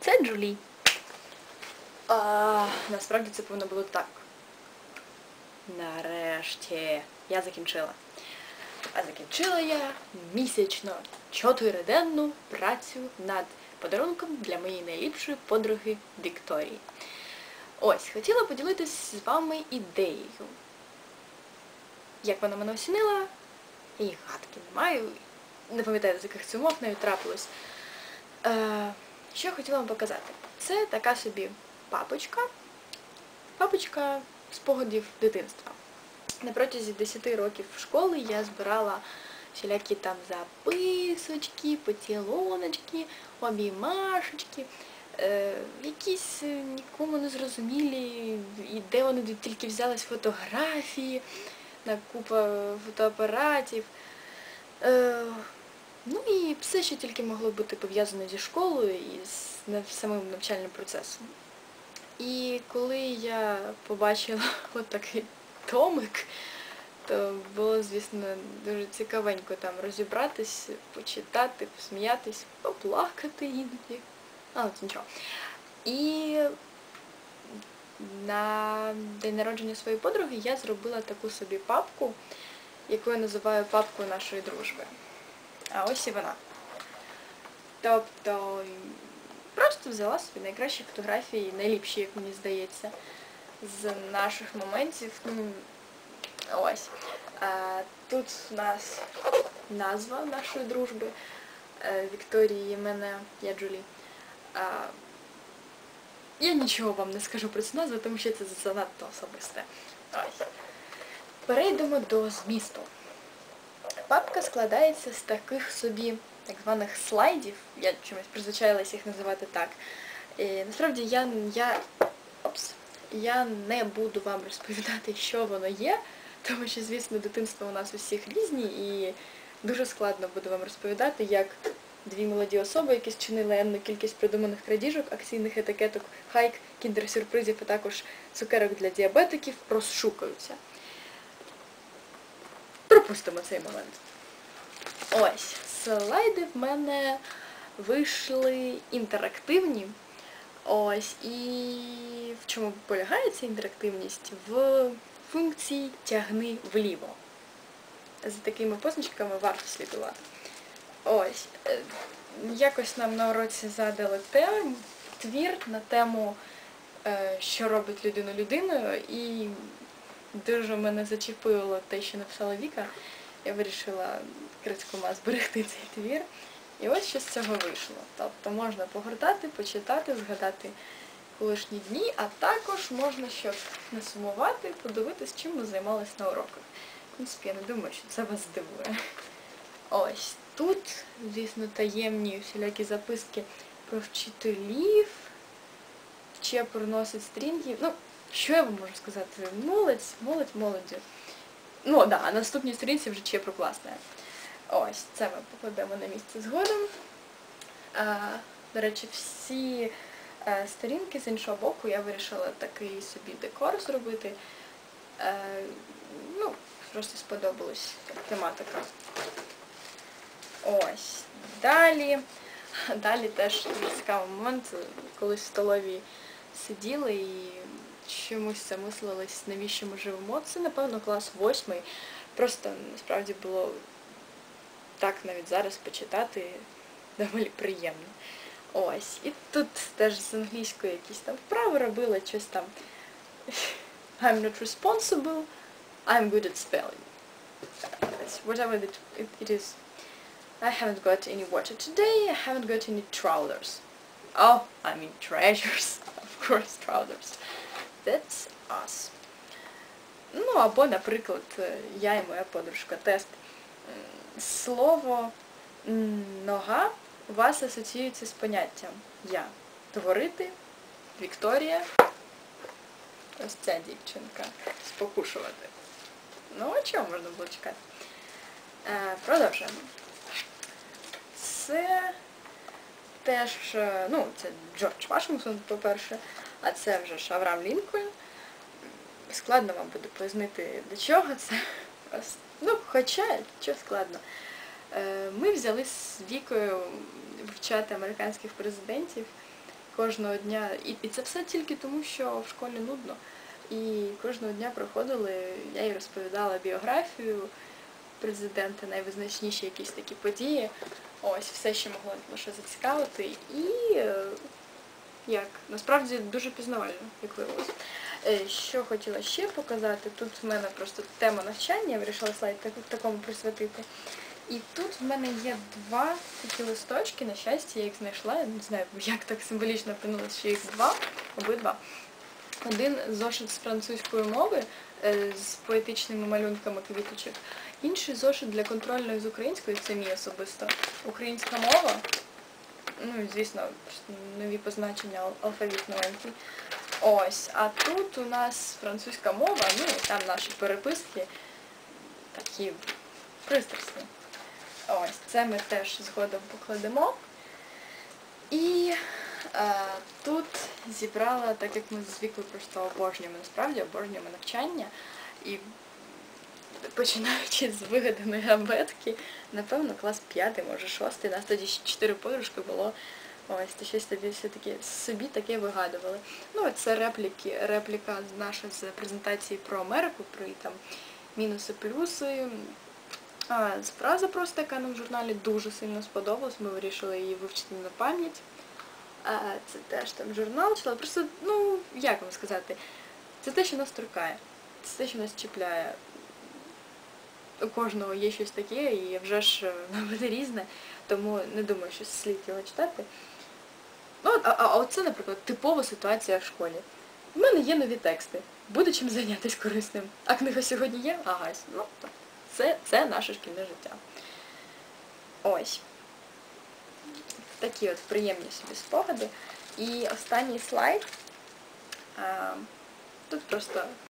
Це Джулі. А, насправді це повинно було так. Нарешті я закінчила. А закінчила я місячно чотириденну працю над подарунком для моєї найліпшої подруги Вікторії. Ось, хотіла поділитися з вами ідеєю. Як вона мене осінила, і гадки не маю. Не пам'ятаю, з яких цумов нею трапилось. Е, що я хотіла вам показати? Це така собі папочка. Папочка спогадів дитинства. На протязі 10 років школи я збирала всілякі там записочки, поцілоночки, обіймашечки, е, якісь е, нікому не зрозумілі, і де вони тільки взялись фотографії, на купа фотоапаратів. Е, ну і все, що тільки могло бути пов'язано зі школою і з самим навчальним процесом. І коли я побачила от такий томик, то було, звісно, дуже цікавенько там розібратись, почитати, посміятись, поплакати іноді. Але це нічого. І на день народження своєї подруги я зробила таку собі папку, яку я називаю папкою нашої дружби. А ось і вона. Тобто просто взяла собі найкращі фотографії, найліпші, як мені здається, з наших моментів. Ось. Тут у нас назва нашої дружби. Е, Вікторії, мене, я Джулі. Я нічого вам не скажу про цю назву, тому що це занадто особисте. Ось. Перейдемо до змісту. Папка складається з таких собі так званих слайдів, я чомусь призвичаїлася їх називати так. І, насправді я, я, опс, я не буду вам розповідати, що воно є, тому що, звісно, дитинство у нас усіх різні і дуже складно буду вам розповідати, як дві молоді особи, які зчинили енну кількість придуманих крадіжок, акційних етикеток, хайк, кіндер-сюрпризів, а також цукерок для діабетиків розшукаються. Пропустимо цей момент. Ось, слайди в мене вийшли інтерактивні. Ось, і в чому полягає ця інтерактивність? В функції тягни вліво. За такими позначками варто слідувати. Ось. е, Якось нам на уроці задали тем, твір на тему, е, що робить людину людиною, і дуже мене зачепило те, що написала Віка. Я вирішила критикома зберегти цей твір. І ось що з цього вийшло. Тобто можна погортати, почитати, згадати колишні дні, а також можна, щоб не сумувати, подивитись, чим ми займалися на уроках. В принципі, я не думаю, що це вас здивує. Ось тут, звісно, таємні всілякі записки про вчителів, ще приносить стрінгів. Ну, що я вам можу сказати? Молодь, молодь, молоді. Ну, да, а наступній сторінці вже Чепру класне. Ось, це ми покладемо на місце згодом. А, до речі, всі е, сторінки з іншого боку я вирішила такий собі декор зробити. Е, ну, просто сподобалась тематика. Ось. Далі. Далі теж цікавий момент, колись в столовій сиділи і чомусь замислились, навіщо ми живемо. Це, напевно, клас восьмий. Просто насправді було так навіть зараз почитати доволі приємно. Ось. І тут теж з англійської якісь там вправи робила, щось там I'm not responsible, I'm good at spelling. Whatever it is. I haven't got any water today, I haven't got any trousers. Oh, I mean treasures. Course, trousers. That's us. Ну, або, наприклад, я і моя подружка тест. Слово нога у вас асоціюється з поняттям я. Творити, Вікторія, ось ця дівчинка, спокушувати. Ну, а чого можна було чекати? Е, продовжуємо. Це теж, е, ну, це Джордж Вашингтон, по-перше, а це вже ж Авраам Лінкольн. Складно вам буде пояснити, до чого це. Ну, хоча, що складно. Е, Ми взяли з вікою вивчати американських президентів кожного дня. І, це все тільки тому, що в школі нудно. І кожного дня приходили, я їй розповідала біографію президента, найвизначніші якісь такі події. Ось все, що могло лише зацікавити. І е, як насправді дуже пізнавально, як виявилося. Е, Що хотіла ще показати, тут в мене просто тема навчання, я вирішила слайд такому присвятити. І тут в мене є два такі листочки, на щастя, я їх знайшла. Я не знаю, як так символічно опинилось, що їх два, обидва. Один зошит з французької мови з поетичними малюнками квіточок, інший зошит для контрольної з української, це мій особисто. Українська мова, ну звісно, нові позначення, ал- алфавіт новенький. Ось, а тут у нас французька мова, ну і там наші переписки такі пристрасні. Ось, це ми теж згодом покладемо. І е, зібрала, так як ми з вікою просто обожнюємо, насправді обожнюємо навчання. І починаючи з вигаданої абетки, напевно, клас п'ятий, може шостий, нас тоді ще чотири подружки було. Ось, то щось тоді все-таки собі таке вигадували. Ну, це репліки, репліка наша з презентації про Америку, про її там мінуси, плюси. А, фраза просто, яка нам в журналі дуже сильно сподобалась, ми вирішили її вивчити на пам'ять. Це теж там журнал читала. Просто, ну, як вам сказати, це те, що нас торкає, це те, що нас чіпляє. У кожного є щось таке, і вже ж е, буде різне, тому не думаю, що слід його читати. Ну, а, а оце, наприклад, типова ситуація в школі. У мене є нові тексти. Буде чим зайнятися корисним. А книга сьогодні є? Ага, ну, так. Це, це наше шкільне життя. Ось. Такі от приємні собі спогади. І останній слайд. Тут просто